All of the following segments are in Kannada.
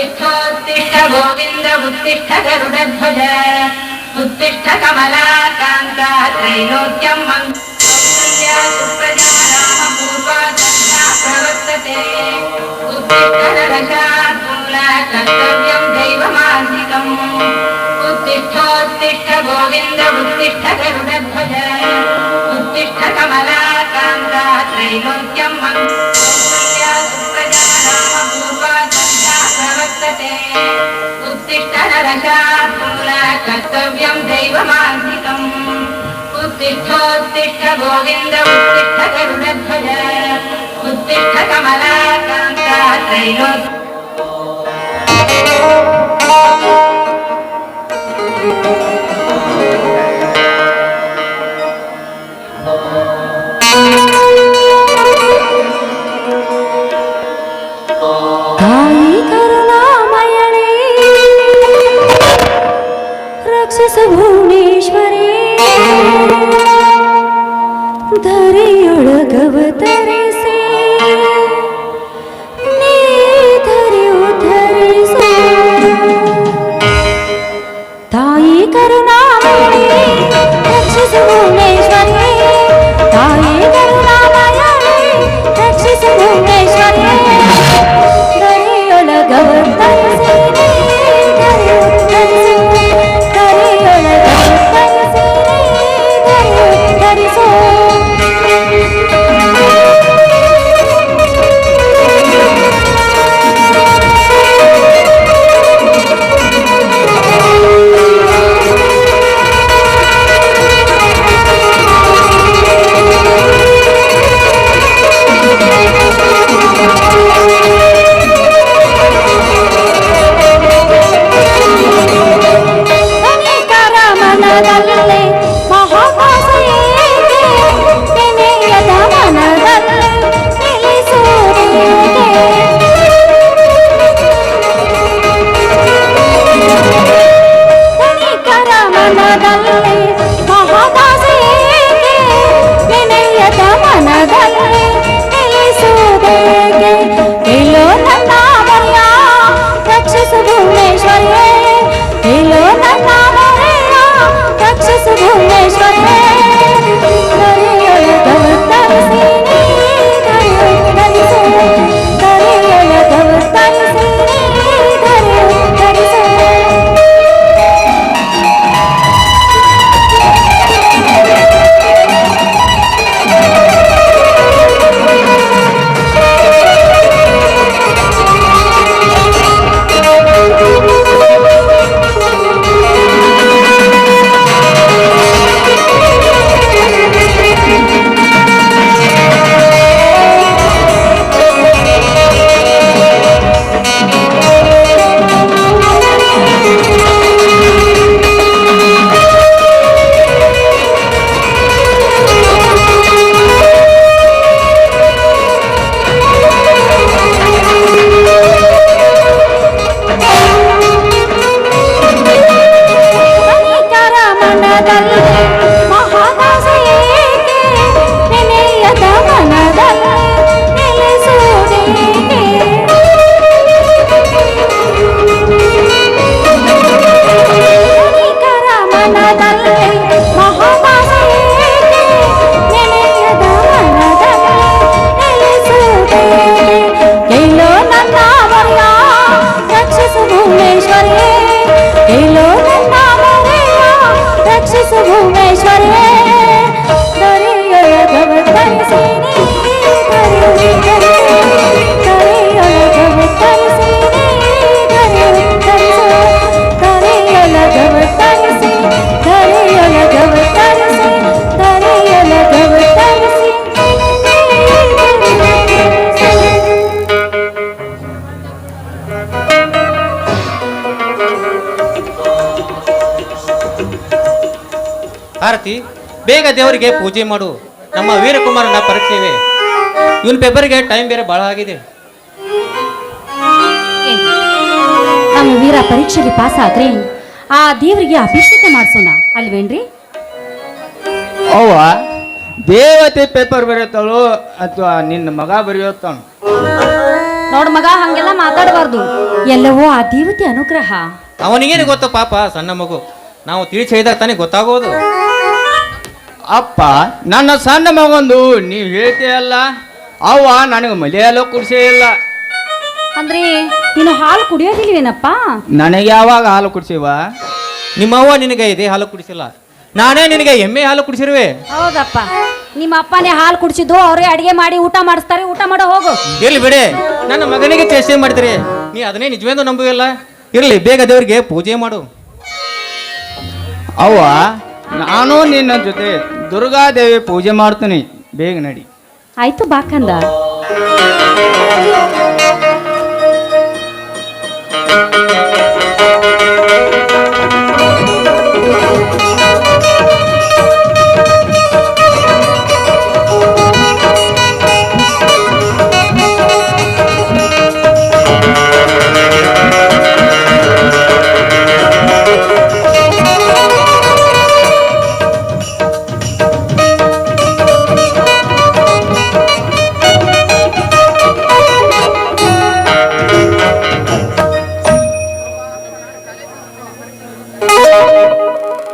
उत्तिष्ठोत्तिष्ठ गोविन्द उत्तिष्ठ गरुडध्वज उत्तिष्ठ कमलाकान्ता त्रैलोक्यम् मङ्गल्या सुप्रजा रामपूर्वा दक्षा प्रवर्तते उत्तिष्ठ नरशार्दूला कर्तव्यं दैवमान्तिकम् उत्तिष्ठोत्तिष्ठ गोविन्द उत्तिष्ठ गरुडध्वज उत्तिष्ठ कमलाकान्ता त्रैलोक्यं मङ्गल्या प्रवर्तते उत्तिष्ठ नरशार्दूला कर्तव्यं दैवमान्तिकम् उत्तिष्ठोत्तिष्ठ गोविन्द उत्तिष्ठ गरुडध्वज उत्तिष्ठ कमलाकान्ता त्रैलोक्यम् ಧರೆಯೊಳಗವತರಿಸಿ ನೀ ಧರೆ ಉದ್ಧರಿಸು ತಾಯಿ ಕರುಣಾಮಯಣೇ ರಕ್ಷಸ ಭುವನೇಶ್ವರಿ ತಾಯಿ ಕರುಣಾಮಯಣೇ ರಕ್ಷಸ ಭುವನೇಶ್ವರಿ ಧರೆಯೊಳಗವತರಿಸಿ ನೀ ಧರೆ ಉದ್ಧರಿಸು ಆರತಿ ಬೇಗ ದೇವರಿಗೆ ಪೂಜೆ ಮಾಡು. ನಮ್ಮ ವೀರಕುಮಾರನ ಪರೀಕ್ಷೆ ಇವೆ ಇವನ್ ಪೇಪರ್ಗೆ ಟೈಮ್ ಬೇರೆ ಬಹಳ ಆಗಿದೆ. ನಮ್ಮ ವೀರ ಪರೀಕ್ಷೆಗೆ ಪಾಸ್ ಆದ್ರೆ ಆ ದೇವರಿಗೆ ಅಭಿಷೇಕ ಮಾಡಿಸೋಣ ಅಲ್ವೇನ್ರಿ? ಅವ್ವ ದೇವತೆ ಪೇಪರ್ ಬರೆಯುತ್ತಾಳು ಅಥವಾ ನಿನ್ನ ಮಗ ಬರೆಯುತ್ತಾನು? ನೋಡ್ ಮಗ ಹಂಗೆಲ್ಲ ಮಾತಾಡಬಾರ್ದು. ಎಲ್ಲವೋ ಆ ದೇವತೆ ಅನುಗ್ರಹ. ಅವನಿಗೇನು ಗೊತ್ತು ಪಾಪ ಸಣ್ಣ ಮಗು. ನಾವು ತಿಳಿ ಹೇಳಿದಾಗ ತಾನೇ ಗೊತ್ತಾಗೋದು. ಅಪ್ಪ ನನ್ನ ಸಣ್ಣ ಮಗಂದು ನೀವು ಹೇಳ್ತೀಯಲ್ಲ ಅವ್ವ ನನಗೆ ಮಲೆಯಲ್ಲೋ ಕುಡಿಸೇ ಇಲ್ಲ. ಅಂದ್ರೆ ನೀನು ಹಾಲು ಕುಡಿಯೋದಿಲ್ವೇನಪ್ಪ? ನನಗೆ ಯಾವಾಗ ಹಾಲು ಕುಡಿಸಿವ? ನಿಮ್ಮವ್ವ ನಿನಗೆ ಇದೇ ಹಾಲು ಕುಡಿಸಿಲ್ಲ. ನಾನೇ ನಿನಗೆ ಎಮ್ಮೆ ಹಾಲು ಕುಡಿಸಿರುವೆ. ಹೌದಪ್ಪ. ನಿಮ್ಮ ಅಪ್ಪನೇ ಹಾಲು ಕುಡಿಸಿದ್ದು ಅವರೇ ಅಡಿಗೆ ಮಾಡಿ ಊಟ ಮಾಡಿಸ್ತಾರೆ ಊಟ ಮಾಡೋ ಹೋಗು. ಇರ್ಲಿ ಬಿಡಿ ನನ್ನ ಮಗನಿಗೆ ಚೇಷ್ಟೆ ಮಾಡಿದ್ರಿ ನೀ ಅದನ್ನೇ ನಿಜವೆಂದು ನಂಬುವಿಲ್ಲ ಇರ್ಲಿ ಬೇಗ ದೇವ್ರಿಗೆ ಪೂಜೆ ಮಾಡು. ಅವ್ವ ನಾನು ನಿನ್ನ ಜೊತೆ ದುರ್ಗಾದೇವಿ ಪೂಜೆ ಮಾಡ್ತೀನಿ. ಬೇಗ ನಡಿ. ಆಯ್ತು ಬಾಕಂದ.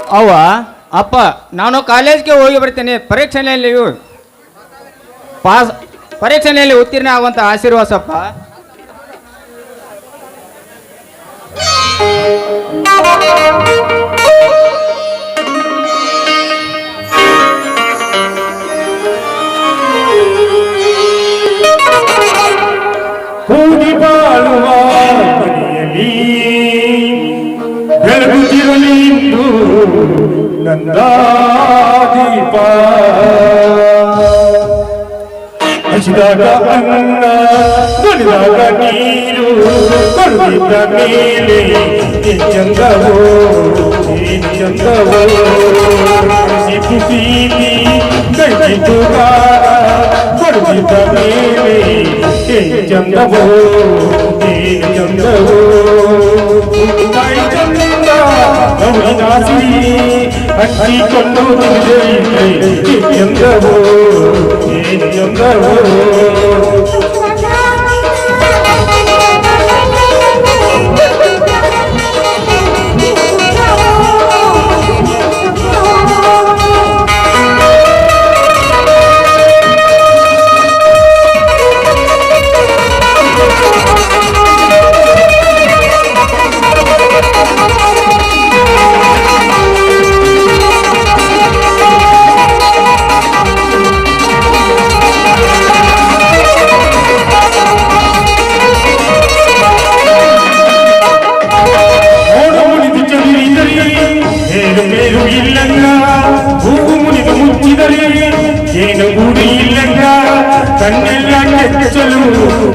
ಅವ್ವ ಅಪ್ಪ ನಾನು ಕಾಲೇಜ್ಗೆ ಹೋಗಿ ಬರ್ತೀನಿ ಪರೀಕ್ಷೆಯಲ್ಲಿ ಪಾಸ್ ಪರೀಕ್ಷೆಯಲ್ಲಿ ಉತ್ತೀರ್ಣ ಆಗುವಂತ ಆಶೀರ್ವಾಸಪ್ಪ గంగాధిప అచిదాగా అన్న కొడిదాగా నీరు కొడుగా నీలే నిజంగవో నిజంగవో సిపు సీతి గడితుగా కొడుగా నీలే నిజంగవో నిజంగవో నిజంగవో ಏನ್ ಚಂದವೋ ಏನ್ ಚಂದವೋ ತಾಯಿ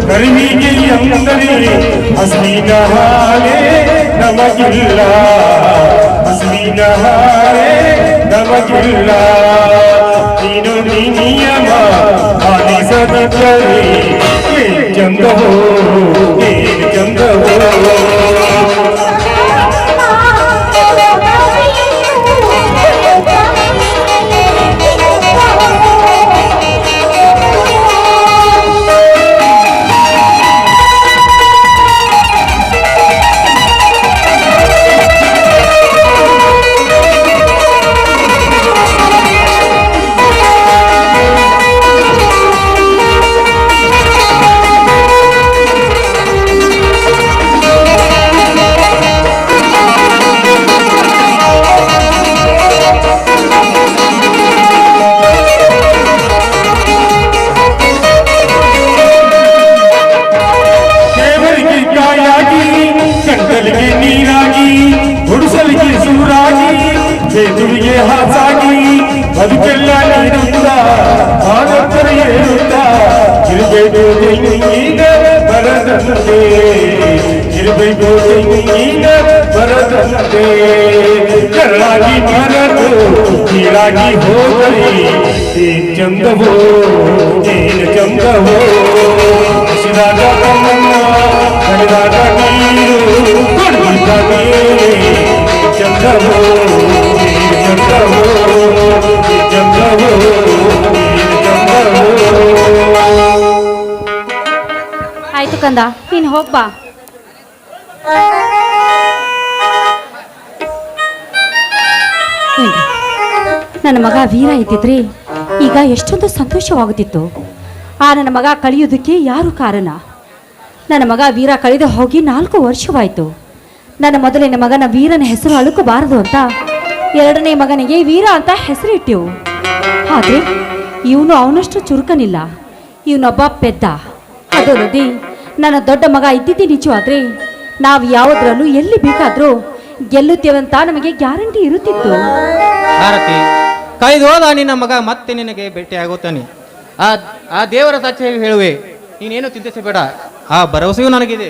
ಕರಿವಿಗೆ ಅಂದರೆ ಹಸಿನ ಹಾಲೆ ನಮಗಿಲ್ಲ. ಹಸಿನ ಹಾಲೆ ನಮಗಿಲ್ಲ. ನೀನು ನಿಯಮ ಪಾಲಿಸದಿದ್ದರೆ ಏನ್ ಚಂದವೋ ಚಂದವೋ. ಕೀಳಾಗಿ ಹೋಗಲಿ ಏನ್ ಚಂದವೋ ಏನ್ ಚಂದವೋ. ಹಸಿದಾಗ ಹರಿದಾದ ನೀರು ಮೇಲೆ ಚಂದವೋ ಏನ್ ಚಂದವೋ. ಚಂದವೋ. ಆಯ್ತು ಕಂದ, ನೀನು ಹೋಗ್ಬಾ. ನನ್ನ ಮಗ ವೀರ ಇದ್ದಿದ್ರೆ ಈಗ ಎಷ್ಟೊಂದು ಸಂತೋಷವಾಗುತ್ತಿತ್ತು. ಆ ನನ್ನ ಮಗ ಕಳೆಯೋದಕ್ಕೆ ಯಾರು ಕಾರಣ? ನನ್ನ ಮಗ ವೀರ ಕಳೆದು ಹೋಗಿ ನಾಲ್ಕು ವರ್ಷವಾಯಿತು. ನನ್ನ ಮೊದಲಿನ ಮಗನ ವೀರನ ಹೆಸರು ಅಳುಕಬಾರದು ಅಂತ ಎರಡನೇ ಮಗನಿಗೆ ವೀರ ಅಂತ ಹೆಸರಿಟ್ಟೆವು. ಆದರೆ ಇವನು ಅವನಷ್ಟು ಚುರುಕನಿಲ್ಲ. ಇವನೊಬ್ಬ ಪೆದ್ದ. ಅದಲ್ಲದೆ ನನ್ನ ದೊಡ್ಡ ಮಗ ಇದ್ದಿದ್ದೇ ನಿಜವಾದ್ರೆ ನಾವು ಯಾವುದ್ರಲ್ಲೂ ಎಲ್ಲಿ ಬೇಕಾದರೂ ಗೆಲ್ಲುತ್ತೇವಂತ ನಮಗೆ ಗ್ಯಾರಂಟಿ ಇರುತ್ತಿತ್ತು. ಭಾರತಿ ಕೈದು ಹೋದ ನಿನ್ನ ಮಗ ಮತ್ತೆ ನಿನಗೆ ಭೇಟಿ ಆಗುತ್ತಾನೆ ಆ ಆ ದೇವರ ಸಾಕ್ಷಿ ಹೇಳುವೆ ನೀನೇನು ಚಿಂತಿಸಬೇಡ. ಆ ಭರವಸೆಯೂ ನನಗಿದೆ.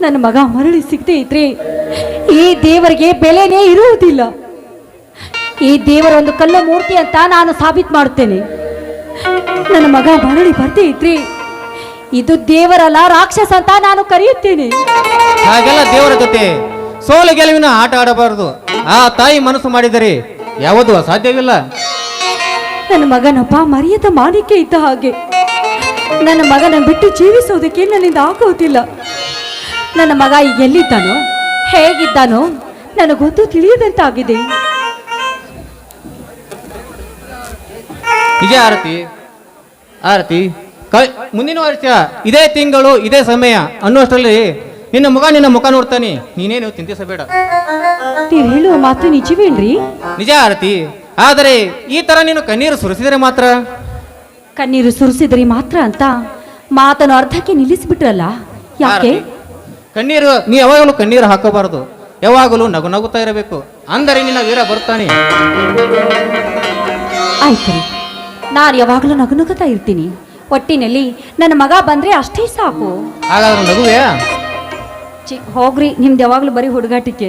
ನನ್ನ ಮಗ ಮರಳಿ ಸಿಗದೆ ಇದ್ರೆ ಈ ದೇವರಿಗೆ ಬೆಲೆನೇ ಇರುವುದಿಲ್ಲ. ಈ ದೇವರ ಒಂದು ಕಲ್ಲ ಮೂರ್ತಿ ಅಂತ ನಾನು ಸಾಬೀತು ಮಾಡುತ್ತೇನೆ. ನನ್ನ ಮಗ ಮರಳಿ ಬರ್ದೇ ಇದ್ರೆ ಇದು ದೇವರಲ್ಲ ರಾಕ್ಷಸ ಅಂತ ನಾನು ಕರೆಯುತ್ತೇನೆ. ಹಾಗೆಲ್ಲ ದೇವರ ಜೊತೆ ಸೋಲು ಗೆಲುವಿನ ಆಟ ಆಡಬಾರದು. ಆ ತಾಯಿ ಮನಸ್ಸು ಮಾಡಿದರೆ ಯಾವುದೂ ಅಸಾಧ್ಯವಿಲ್ಲ. ನನ್ನ ಮಗನಪ್ಪ ಮರ್ಯಾದ ಮಾನಿಕೆ ಇದ್ದ ಹಾಗೆ. ನನ್ನ ಮಗನ ಬಿಟ್ಟು ಜೀವಿಸೋದಕ್ಕೆ ನನ್ನಿಂದ ಆಗೋದಿಲ್ಲ. ನನ್ನ ಮಗ ಈಗ ಎಲ್ಲಿದ್ದಾನೋ ಹೇಗಿದ್ದಾನೋ ನನಗೊಂದು ತಿಳಿಯದಂತಾಗಿದೆ. ನಿಜ ಆರತಿ ಆರತಿ ಕ ಮುಂದಿನ ವರ್ಷ ಇದೇ ತಿಂಗಳು ಇದೇ ಸಮಯ ಅನ್ನುವಷ್ಟರಲ್ಲಿ ನಿನ್ನ ಮಗ ನಿನ್ನ ಮುಖ ನೋಡ್ತಾನೆ. ನೀನೇನು ಚಿಂತಿಸಬೇಡ ನೀವು ಹೇಳುವ ಮಾತು ನಿಜವೇನ್ರಿ ನಿಜ ಆರತಿ ಆದರೆ ಈ ತರ ನೀನು ಕಣ್ಣೀರು ಸುರಿಸಿದರೆ ಮಾತ್ರ? ಕಣ್ಣೀರು ಸುರಿಸಿದ್ರಿ ಮಾತ್ರ ಅಂತ ಮಾತನ್ನು ಅರ್ಧಕ್ಕೆ ನಿಲ್ಲಿಸ್ಬಿಟ್ರಲ್ಲ? ಯಾಕೆ? ಕಣ್ಣೀರು ನೀ ಯಾವಾಗಲೂ ಕಣ್ಣೀರು ಹಾಕಬಾರದು. ಯಾವಾಗಲೂ ನಗು ನಗುತ್ತಾ ಇರಬೇಕು. ಅಂದರೆ ನಿನ್ನ ವೀರ ಬರ್ತಾನೆ. ಆಯ್ತು ರೀ. ನಾನು ಯಾವಾಗಲೂ ನಗು ನಗುತ್ತಾ ಇರ್ತೀನಿ. ಒಟ್ಟಿನಲ್ಲಿ ನನ್ನ ಮಗ ಬಂದ್ರೆ ಅಷ್ಟೇ ಸಾಕು. ಹಾಗಾದ್ರೆ ನಗುವೆ ಚಿ ಹೋಗ್ರಿ ನಿಮ್ದು ಯಾವಾಗಲೂ ಬರೀ ಹುಡುಗಾಟಿಕೆ.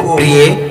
प्रिय